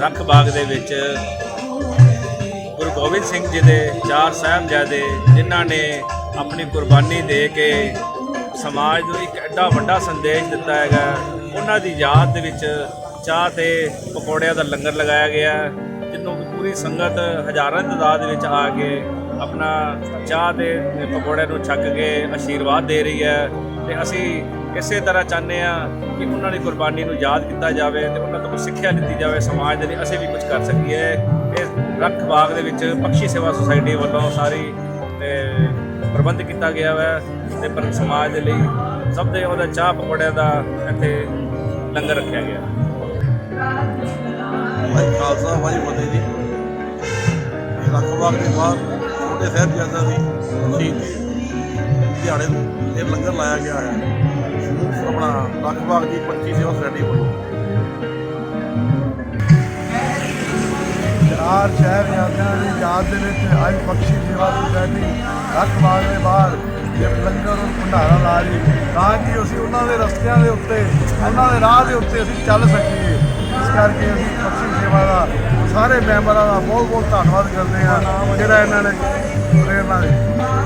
ਰੱਖ ਬਾਗ ਦੇ ਵਿੱਚ ਗੁਰੂ ਗੋਬਿੰਦ ਸਿੰਘ ਜੀ ਦੇ ਚਾਰ ਸਾਹਿਬਜ਼ਾਦੇ ਜਿਨ੍ਹਾਂ ਨੇ ਆਪਣੀ ਕੁਰਬਾਨੀ ਦੇ ਕੇ ਸਮਾਜ ਨੂੰ ਇੱਕ ਐਡਾ ਵੱਡਾ ਸੰਦੇਸ਼ ਦਿੱਤਾ ਹੈਗਾ। ਉਹਨਾਂ ਦੀ ਯਾਦ ਦੇ ਵਿੱਚ ਚਾਹ ਤੇ ਪਕੌੜਿਆਂ ਦਾ ਲੰਗਰ ਲਗਾਇਆ ਗਿਆ ਹੈ, ਪੂਰੀ ਸੰਗਤ ਹਜ਼ਾਰਾਂ ਦੀ ਤਾਦਾਦ ਵਿੱਚ ਆ ਕੇ ਆਪਣਾ ਚਾਹ ਤੇ ਪਕੌੜਿਆਂ ਨੂੰ ਛੱਕ ਕੇ ਆਸ਼ੀਰਵਾਦ ਦੇ ਰਹੀ ਹੈ ਤੇ ਅਸੀਂ ਇਸੇ ਤਰ੍ਹਾਂ ਚਾਹੁੰਦੇ ਆ ਕਿ ਉਹਨਾਂ ਦੀ ਕੁਰਬਾਨੀ ਨੂੰ ਯਾਦ ਕੀਤਾ ਜਾਵੇ ਤੇ ਉਹਨਾਂ ਤੋਂ ਕੁਝ ਸਿੱਖਿਆ ਦਿੱਤੀ ਜਾਵੇ ਸਮਾਜ ਦੇ ਲਈ ਅਸੀਂ ਵੀ ਕੁਝ ਕਰ ਸਕੀਏ। ਇਹ ਰੱਖ ਬਾਗ ਦੇ ਵਿੱਚ ਪਕਸ਼ੀ ਸੇਵਾ ਸੁਸਾਇਟੀ ਵੱਲੋਂ ਸਾਰੀ ਪ੍ਰਬੰਧ ਕੀਤਾ ਗਿਆ ਹੈ ਤੇ ਪਰ ਸਮਾਜ ਦੇ ਲਈ ਸਭ ਦੇ ਉਹਦਾ ਚਾਹ ਪਕੌੜਿਆਂ ਦਾ ਇੱਥੇ ਲੰਗਰ ਰੱਖਿਆ ਗਿਆ। ਭਾਈ ਖਾਲਸਾ ਭਾਈ ਫਤਿਹ ਜੀ। ਲੱਖਬਾਗ ਦੇ ਬਾਅਦ ਛੋਟੇ ਸਾਹਿਬਜ਼ਾਦਾ ਦੀ ਸ਼ਹੀਦੀ ਦਿਹਾੜੇ ਨੂੰ ਇਹ ਲੰਗਰ ਲਾਇਆ ਗਿਆ ਹੈ। ਆਪਣਾ ਲੱਖਬਾਗ ਦੀ ਪੰਛੀ ਸੇਵਾ ਸੁਸਾਇਟੀ ਵੱਲੋਂ। ਚਾਰ ਸ਼ਹਿਬਜ਼ਾਦਿਆਂ ਦੀ ਯਾਦ ਦੇ ਵਿੱਚ ਅੱਜ ਪਕਸ਼ੀ ਸੇਵਾ ਸੁਸਾਇਟੀ ਰੱਖਬਾਗ ਦੇ ਬਾਹਰ ਇਹ ਲੰਗਰ ਔਰ ਭੰਡਾਰਾ ਲਾ ਰਹੀ ਤਾਂ ਕਿ ਅਸੀਂ ਉਹਨਾਂ ਦੇ ਰਸਤਿਆਂ ਦੇ ਉੱਤੇ, ਉਹਨਾਂ ਦੇ ਰਾਹ ਦੇ ਉੱਤੇ ਅਸੀਂ ਚੱਲ ਸਕੀਏ। ਇਸ ਕਰਕੇ ਅਸੀਂ ਪਕਸ਼ੀ ਸੇਵਾ ਦਾ, ਸਾਰੇ ਮੈਂਬਰਾਂ ਦਾ ਬਹੁਤ ਬਹੁਤ ਧੰਨਵਾਦ ਕਰਦੇ ਹਾਂ ਜਿਹੜਾ ਇਹਨਾਂ ਨੇ ਪ੍ਰੇਰਨਾ ਦਿੱਤੀ।